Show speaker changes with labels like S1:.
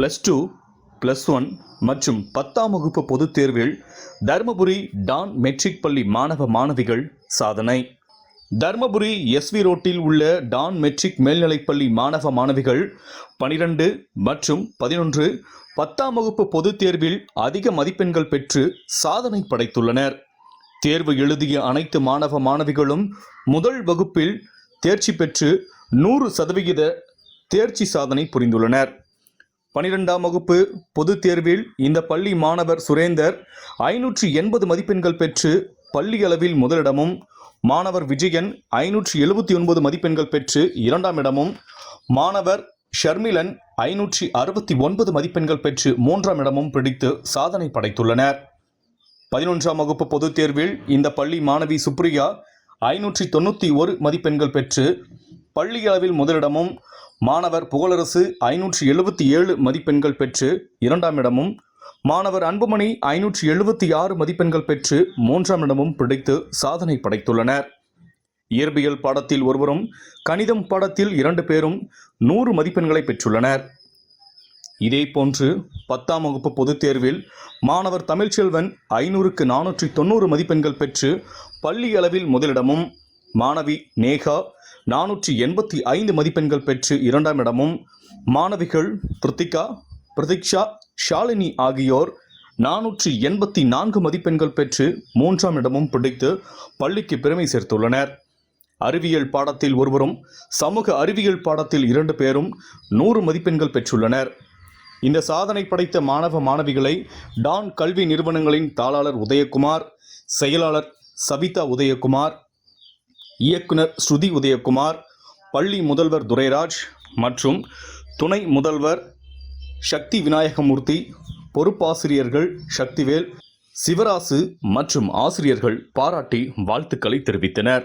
S1: Plus two plus one மற்றும் பத்தாம் வகுப்பு பொதுத் தேர்வில் தருமபுரி டான் மெட்ரிக் பள்ளி மாணவ மாணவிகள் சாதனை. தர்மபுரி எஸ்வி ரோட்டில் உள்ள டான் மெட்ரிக் மேல்நிலைப்பள்ளி மாணவ மாணவிகள் பனிரெண்டு மற்றும் பதினொன்று பத்தாம் வகுப்பு பொதுத் தேர்வில் அதிக மதிப்பெண்கள் பெற்று சாதனை படைத்துள்ளனர். தேர்வு எழுதிய அனைத்து மாணவ மாணவிகளும் முதல் வகுப்பில் தேர்ச்சி பெற்று நூறு சதவிகித தேர்ச்சி சாதனை புரிந்துள்ளனர். பனிரெண்டாம் வகுப்பு பொதுத் தேர்வில் இந்த பள்ளி மாணவர் சுரேந்தர் ஐநூற்றி எண்பது மதிப்பெண்கள் பெற்று பள்ளி அளவில் முதலிடமும் மாணவர் விஜயன் ஐநூற்றி எழுபத்தி ஒன்பது மதிப்பெண்கள் பெற்று இரண்டாம் இடமும் மாணவர் ஷர்மிலன் ஐநூற்றி அறுபத்தி ஒன்பது மதிப்பெண்கள் பெற்று மூன்றாம் இடமும் பிடித்து சாதனை படைத்துள்ளனர். பதினொன்றாம் வகுப்பு பொதுத் தேர்வில் இந்த பள்ளி மாணவி சுப்ரியா ஐநூற்றி தொண்ணூற்றி ஒரு மதிப்பெண்கள் பெற்று பள்ளி அளவில் முதலிடமும் மாணவர் புகழரசு ஐநூற்றி எழுபத்தி ஏழு மதிப்பெண்கள் பெற்று இரண்டாம் இடமும் மாணவர் அன்புமணி ஐநூற்றி எழுபத்தி ஆறு மதிப்பெண்கள் பெற்று மூன்றாம் இடமும் பிடித்து சாதனை படைத்துள்ளனர். இயற்பியல் பாடத்தில் ஒருவரும் கணிதம் பாடத்தில் இரண்டு பேரும் நூறு மதிப்பெண்களை பெற்றுள்ளனர். இதேபோன்று பத்தாம் வகுப்பு பொதுத் தேர்வில் மாணவர் தமிழ்ச்செல்வன் ஐநூறுக்கு நானூற்றி தொண்ணூறு மதிப்பெண்கள் பெற்று பள்ளி அளவில் முதலிடமும் மாணவி நேகா நானூற்றி எண்பத்தி ஐந்து மதிப்பெண்கள் பெற்று இரண்டாம் இடமும். மாணவிகள் பிருத்திகா பிரதீக்ஷா ஷாலினி ஆகியோர் நானூற்றி எண்பத்தி நான்கு மதிப்பெண்கள் பெற்று மூன்றாம் இடமும் பிடித்து பள்ளிக்கு பெருமை சேர்த்துள்ளனர். அறிவியல் பாடத்தில் ஒருவரும் சமூக அறிவியல் பாடத்தில் இரண்டு பேரும் நூறு மதிப்பெண்கள் பெற்றுள்ளனர். இந்த சாதனை படைத்த மாணவ மாணவிகளை டான் கல்வி நிறுவனங்களின் தாளாளர் உதயகுமார் செயலாளர் சபிதா உதயகுமார் இயக்குனர் ஸ்ருதி உதயகுமார் பள்ளி முதல்வர் துரைராஜ் மற்றும் துணை முதல்வர் சக்தி விநாயகமூர்த்தி பொறுப்பாசிரியர்கள் சக்திவேல் சிவராசு மற்றும் ஆசிரியர்கள் பாராட்டி வாழ்த்துக்களை தெரிவித்தனர்.